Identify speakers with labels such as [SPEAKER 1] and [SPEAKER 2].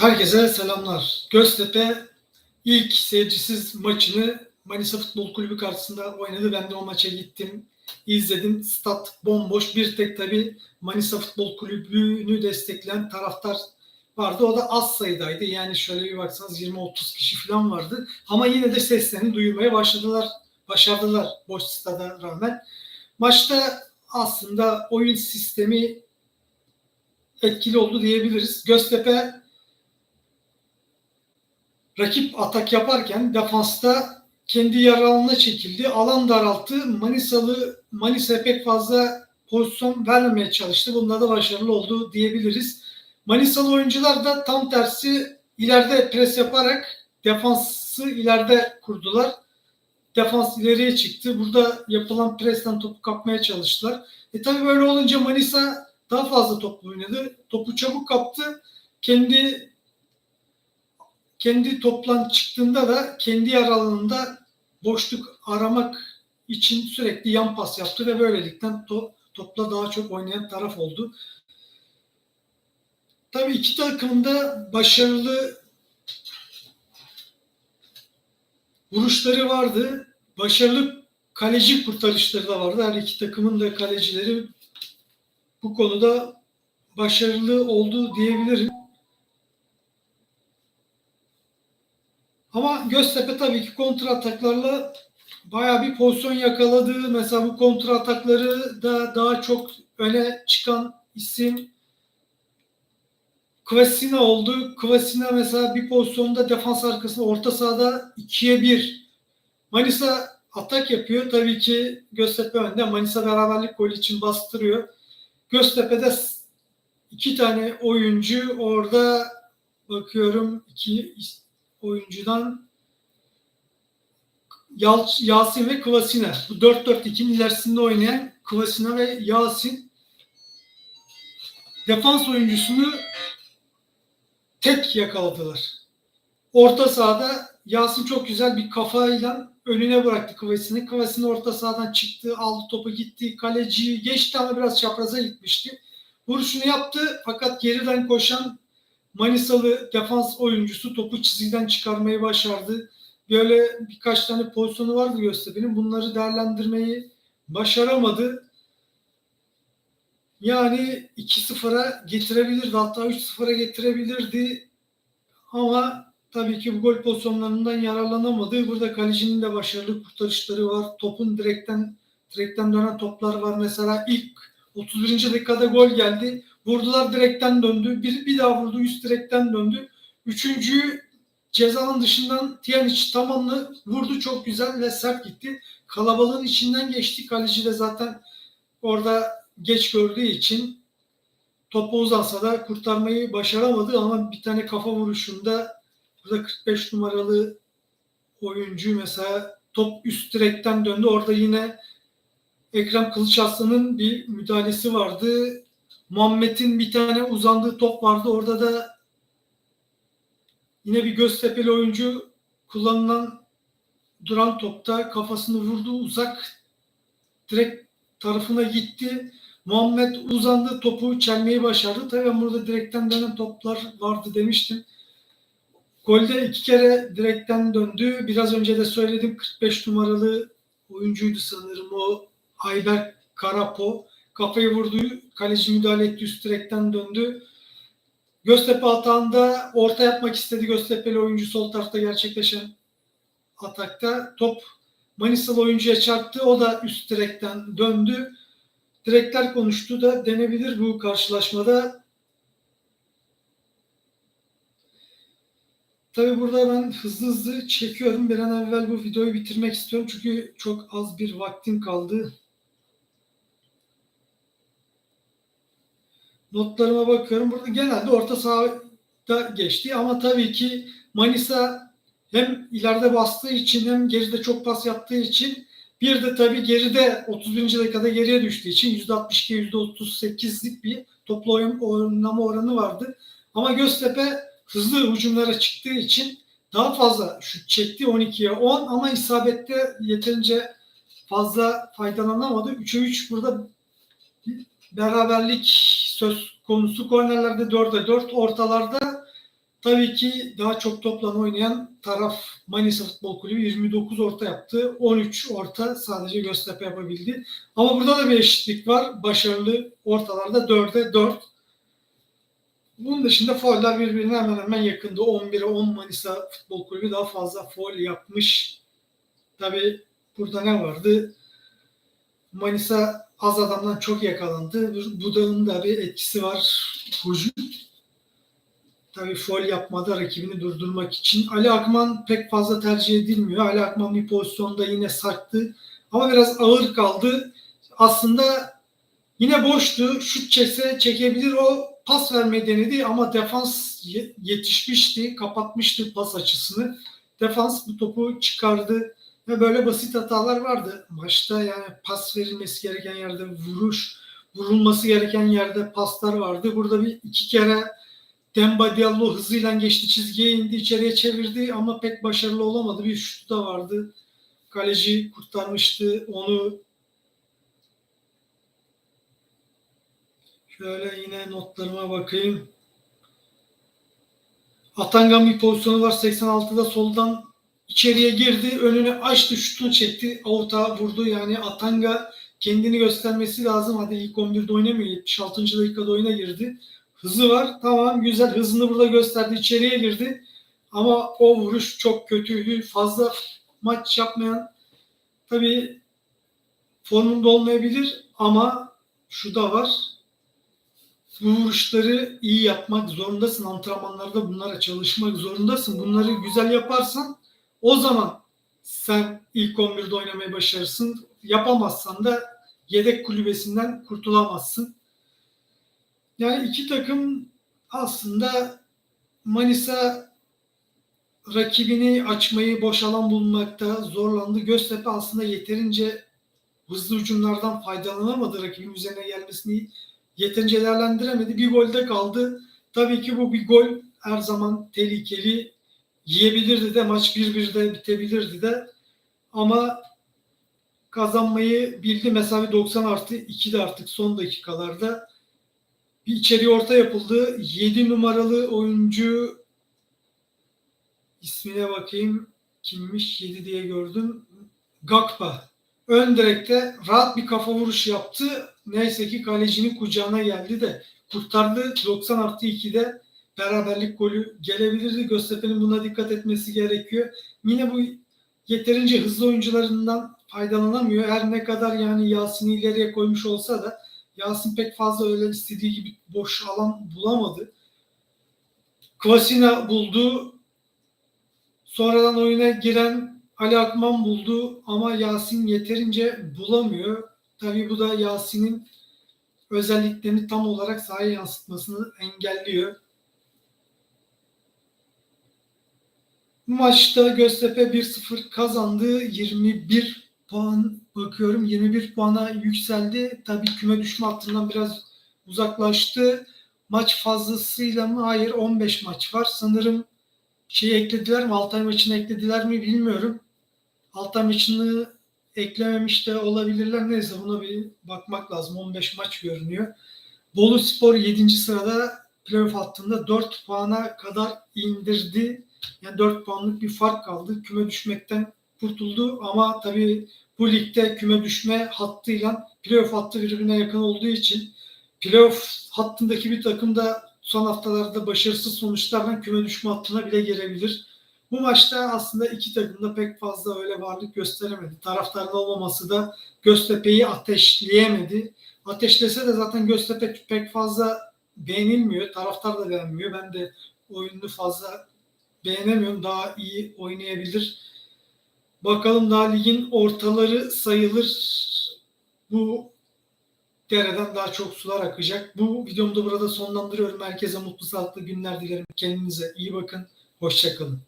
[SPEAKER 1] Herkese selamlar. Göztepe ilk seyircisiz maçını Manisa Futbol Kulübü karşısında oynadı. Ben de o maça gittim, izledim. Stat bomboş. Bir tek tabi Manisa Futbol Kulübü'nü destekleyen taraftar vardı. O da az sayıdaydı. Yani şöyle bir baksanız 20-30 kişi falan vardı. Ama yine de seslerini duyurmaya başladılar. Başardılar boş stada rağmen. Maçta aslında oyun sistemi etkili oldu diyebiliriz. Göztepe rakip atak yaparken defansta kendi yer alanına çekildi. Alan daralttı. Manisalı Manisa pek fazla pozisyon vermemeye çalıştı. Bunda da başarılı oldu diyebiliriz. Manisalı oyuncular da tam tersi ileride pres yaparak defansı ileride kurdular. Defans ileriye çıktı. Burada yapılan presten topu kapmaya çalıştılar. E tabi böyle olunca Manisa daha fazla toplu oynadı. Topu çabuk kaptı. Kendi kendi toplan çıktığında da kendi yer alanında boşluk aramak için sürekli yan pas yaptı ve böylelikle to- topla daha çok oynayan taraf oldu. Tabii iki takımın da başarılı vuruşları vardı. Başarılı kaleci kurtarışları da vardı. Her iki takımın da kalecileri bu konuda başarılı oldu diyebilirim. Ama Göztepe tabii ki kontra ataklarla bayağı bir pozisyon yakaladı. Mesela bu kontra atakları da daha çok öne çıkan isim Kvasina oldu. Kvasina mesela bir pozisyonda defans arkasında orta sahada 2'ye 1. Manisa atak yapıyor. Tabii ki Göztepe önde. Manisa beraberlik golü için bastırıyor. Göztepe'de iki tane oyuncu orada bakıyorum iki oyuncudan Yasin ve Kvasina. Bu 4-4-2'nin ilerisinde oynayan Kvasina ve Yasin defans oyuncusunu tek yakaladılar. Orta sahada Yasin çok güzel bir kafayla önüne bıraktı Kvasini. Kvasini orta sahadan çıktı, aldı topu gitti, kaleciyi geçti ama biraz çapraza gitmişti. Vuruşunu yaptı fakat geriden koşan Manisalı defans oyuncusu topu çizgiden çıkarmayı başardı. Böyle birkaç tane pozisyonu vardı Göztepe'nin. Bunları değerlendirmeyi başaramadı. Yani 2-0'a getirebilirdi. Hatta 3-0'a getirebilirdi. Ama tabii ki bu gol pozisyonlarından yararlanamadı. Burada kalecinin de başarılı kurtarışları var. Topun direkten direkten dönen toplar var. Mesela ilk 31. dakikada gol geldi. Vurdular direkten döndü. Bir, bir daha vurdu üst direkten döndü. Üçüncüyü cezanın dışından Tiyaniç tamamlı vurdu çok güzel ve sert gitti. Kalabalığın içinden geçti. Kaleci de zaten orada geç gördüğü için topu uzansa da kurtarmayı başaramadı ama bir tane kafa vuruşunda burada 45 numaralı oyuncu mesela top üst direkten döndü. Orada yine Ekrem Kılıçaslan'ın bir müdahalesi vardı. Muhammed'in bir tane uzandığı top vardı. Orada da yine bir Göztepe'li oyuncu kullanılan duran topta kafasını vurdu uzak direkt tarafına gitti. Muhammed uzandı topu çelmeyi başardı. Tabii ben burada direkten dönen toplar vardı demiştim. Golde iki kere direkten döndü. Biraz önce de söyledim 45 numaralı oyuncuydu sanırım o Ayber Karapo. Kafayı vurdu. Kaleci müdahale etti. Üst direkten döndü. Göztepe atağında orta yapmak istedi. Göztepe'li oyuncu sol tarafta gerçekleşen atakta. Top Manisalı oyuncuya çarptı. O da üst direkten döndü. Direkler konuştu da denebilir bu karşılaşmada. Tabi burada ben hızlı hızlı çekiyorum. Bir an evvel bu videoyu bitirmek istiyorum. Çünkü çok az bir vaktim kaldı. Notlarıma bakıyorum. Burada genelde orta sahada geçti. Ama tabii ki Manisa hem ileride bastığı için hem geride çok pas yaptığı için bir de tabii geride 31. dakikada geriye düştüğü için %62 %38'lik bir toplu oyun oynama oranı vardı. Ama Göztepe hızlı hücumlara çıktığı için daha fazla şut çekti 12'ye 10 ama isabette yeterince fazla faydalanamadı. 3'e 3 burada beraberlik söz konusu. Kornerlerde 4'e 4 ortalarda Tabii ki daha çok topla oynayan taraf Manisa Futbol Kulübü 29 orta yaptı. 13 orta sadece Göztepe yapabildi. Ama burada da bir eşitlik var. Başarılı ortalarda 4'e 4. Bunun dışında fauller birbirine hemen hemen yakındı. 11'e 10 Manisa Futbol Kulübü daha fazla faul yapmış. Tabii burada ne vardı? Manisa az adamdan çok yakalandı. Buda'nın da bir etkisi var. Hücum tabii foul yapmadı rakibini durdurmak için. Ali Akman pek fazla tercih edilmiyor. Ali Akman bir pozisyonda yine sarktı. Ama biraz ağır kaldı. Aslında yine boştu. Şut çekse çekebilir. O pas vermeyi denedi ama defans yetişmişti. Kapatmıştı pas açısını. Defans bu topu çıkardı. Ve böyle basit hatalar vardı. Maçta yani pas verilmesi gereken yerde vuruş, vurulması gereken yerde paslar vardı. Burada bir iki kere Demba Diallo hızıyla geçti çizgiye indi içeriye çevirdi ama pek başarılı olamadı. Bir şut da vardı. Kaleci kurtarmıştı onu. Şöyle yine notlarıma bakayım. Atangan bir pozisyonu var 86'da soldan içeriye girdi. Önünü açtı, şutunu çekti. Avuta vurdu. Yani Atanga kendini göstermesi lazım. Hadi ilk 11'de oynamıyor. 76. dakikada oyuna girdi. Hızı var. Tamam güzel. Hızını burada gösterdi. içeriye girdi. Ama o vuruş çok kötüydü. Fazla maç yapmayan tabii formunda olmayabilir ama şu da var. Bu vuruşları iyi yapmak zorundasın. Antrenmanlarda bunlara çalışmak zorundasın. Bunları güzel yaparsan o zaman sen ilk 11'de oynamayı başarırsın. Yapamazsan da yedek kulübesinden kurtulamazsın. Yani iki takım aslında Manisa rakibini açmayı boş alan bulmakta zorlandı. Göztepe aslında yeterince hızlı hücumlardan faydalanamadı. Rakibin üzerine gelmesini yeterince değerlendiremedi. Bir golde kaldı. Tabii ki bu bir gol her zaman tehlikeli. Yiyebilirdi de maç 1-1'de bitebilirdi de. Ama kazanmayı bildi. Mesela 90 artı 2 de artık son dakikalarda bir içeri orta yapıldı. 7 numaralı oyuncu ismine bakayım kimmiş 7 diye gördüm. Gakpa. Ön direkte rahat bir kafa vuruş yaptı. Neyse ki kalecinin kucağına geldi de kurtardı. 90 artı 2'de beraberlik golü gelebilirdi. Göztepe'nin buna dikkat etmesi gerekiyor. Yine bu yeterince hızlı oyuncularından faydalanamıyor. Her ne kadar yani Yasin'i ileriye koymuş olsa da Yasin pek fazla öyle istediği gibi boş alan bulamadı. Kvasina buldu. Sonradan oyuna giren Ali Akman buldu ama Yasin yeterince bulamıyor. Tabii bu da Yasin'in özelliklerini tam olarak sahaya yansıtmasını engelliyor. Maçta Göztepe 1-0 kazandı. 21 puan bakıyorum 21 puana yükseldi. Tabii küme düşme hattından biraz uzaklaştı. Maç fazlasıyla mı? Hayır 15 maç var. Sanırım şey eklediler mi? Altay maçını eklediler mi bilmiyorum. Altay maçını eklememiş de olabilirler. Neyse buna bir bakmak lazım. 15 maç görünüyor. Bolu Spor 7. sırada playoff hattında 4 puana kadar indirdi. Yani 4 puanlık bir fark kaldı. Küme düşmekten kurtuldu ama tabii bu ligde küme düşme hattıyla playoff hattı birbirine yakın olduğu için playoff hattındaki bir takım da son haftalarda başarısız sonuçlarla küme düşme hattına bile gelebilir. Bu maçta aslında iki takım da pek fazla öyle varlık gösteremedi. Taraftarın olmaması da Göztepe'yi ateşleyemedi. Ateşlese de zaten Göztepe pek fazla beğenilmiyor. Taraftar da beğenmiyor. Ben de oyunu fazla beğenemiyorum. Daha iyi oynayabilir Bakalım daha ligin ortaları sayılır. Bu dereden daha çok sular akacak. Bu videomu da burada sonlandırıyorum. Herkese mutlu sağlıklı günler dilerim. Kendinize iyi bakın. Hoşçakalın.